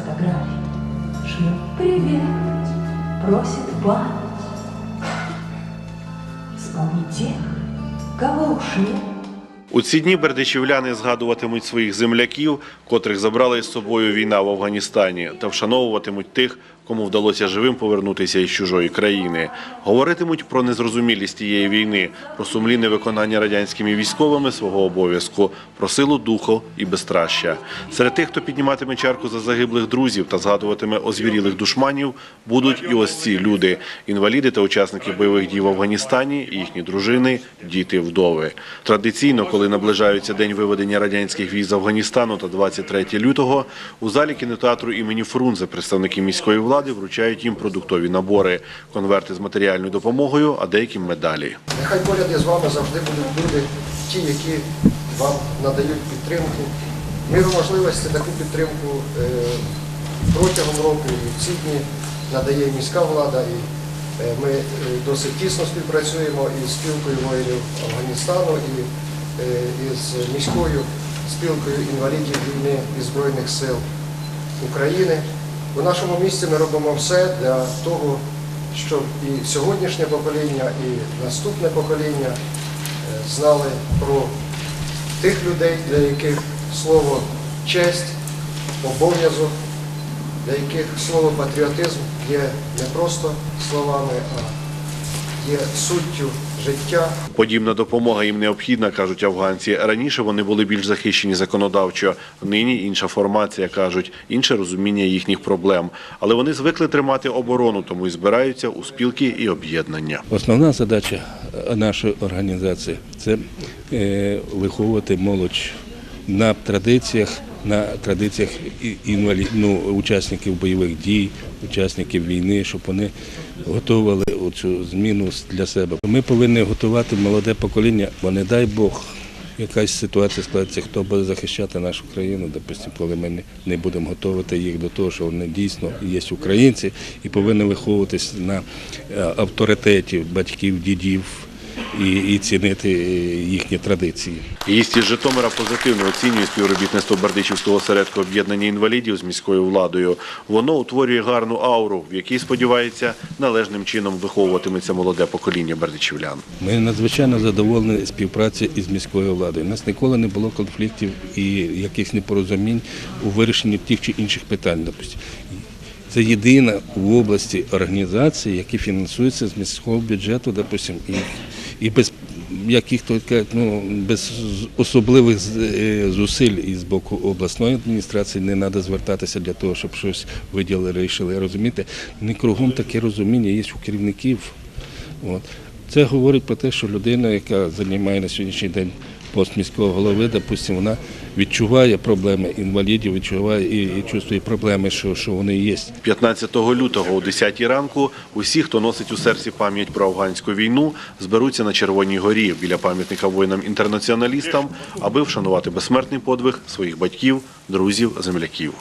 фотографий Шлет привет, просит память Вспомни тех, кого ушлет у ці дні бердичівляни згадуватимуть своїх земляків, котрих забрала із собою війна в Афганістані, та вшановуватимуть тих, кому вдалося живим повернутися із чужої країни. Говоритимуть про незрозумілість тієї війни, про сумлінне виконання радянськими військовими свого обов'язку, про силу духу і безстраща. Серед тих, хто підніматиме чарку за загиблих друзів та згадуватиме озвірілих душманів, будуть і ось ці люди інваліди та учасники бойових дій в Афганістані, їхні дружини, діти, вдови. Традиційно, коли наближаються день виведення радянських військ з Афганістану та 23 лютого, у залі кінотеатру імені Фрунзе представники міської влади вручають їм продуктові набори, конверти з матеріальною допомогою, а деяким медалі. Нехай поряд із вами завжди будуть люди, ті, які вам надають підтримку. Міру можливості таку підтримку е, протягом року і в ці дні надає міська влада. І е, ми е, досить тісно співпрацюємо із спілкою воїнів Афганістану і із міською спілкою інвалідів війни і Збройних сил України. У нашому місті ми робимо все для того, щоб і сьогоднішнє покоління, і наступне покоління е, знали про тих людей, для яких слово честь, обов'язок, для яких слово патріотизм є не просто словами, а є суттю життя. Подібна допомога їм необхідна, кажуть афганці. Раніше вони були більш захищені законодавчо. Нині інша формація, кажуть, інше розуміння їхніх проблем. Але вони звикли тримати оборону, тому і збираються у спілки і об'єднання. Основна задача е, нашої організації це е, виховувати молодь на традиціях, на традиціях інвалід, ну, учасників бойових дій, учасників війни, щоб вони готували цю зміну для себе. Ми повинні готувати молоде покоління, бо не дай Бог. Якась ситуація складеться, хто буде захищати нашу країну, допустимо, коли ми не- не будемо готувати їх до того, що вони дійсно є українці і повинні виховуватись на е, авторитеті батьків, дідів і, і цінити їхні традиції. Із Житомира позитивно оцінює співробітництво Бердичівського осередку об'єднання інвалідів з міською владою. Воно утворює гарну ауру, в якій сподівається належним чином виховуватиметься молоде покоління бердичівлян. Ми надзвичайно задоволені співпраці із міською владою. У нас ніколи не було конфліктів і якихось непорозумінь у вирішенні тих чи інших питань. Це єдина в області організація, які фінансуються з міського бюджету, допустим, і, і без яких ну, без особливих зусиль і із боку обласної адміністрації не треба звертатися для того, щоб щось виділили, рішили. Розумієте, не кругом таке розуміння є у керівників. От. Це говорить про те, що людина, яка займає на сьогоднішній день пост міського голови, допустимо, вона відчуває проблеми інвалідів, відчуває і, чувствує проблеми, що, що вони є. 15 лютого о 10 ранку усі, хто носить у серці пам'ять про афганську війну, зберуться на Червоній горі біля пам'ятника воїнам-інтернаціоналістам, аби вшанувати безсмертний подвиг своїх батьків, друзів, земляків.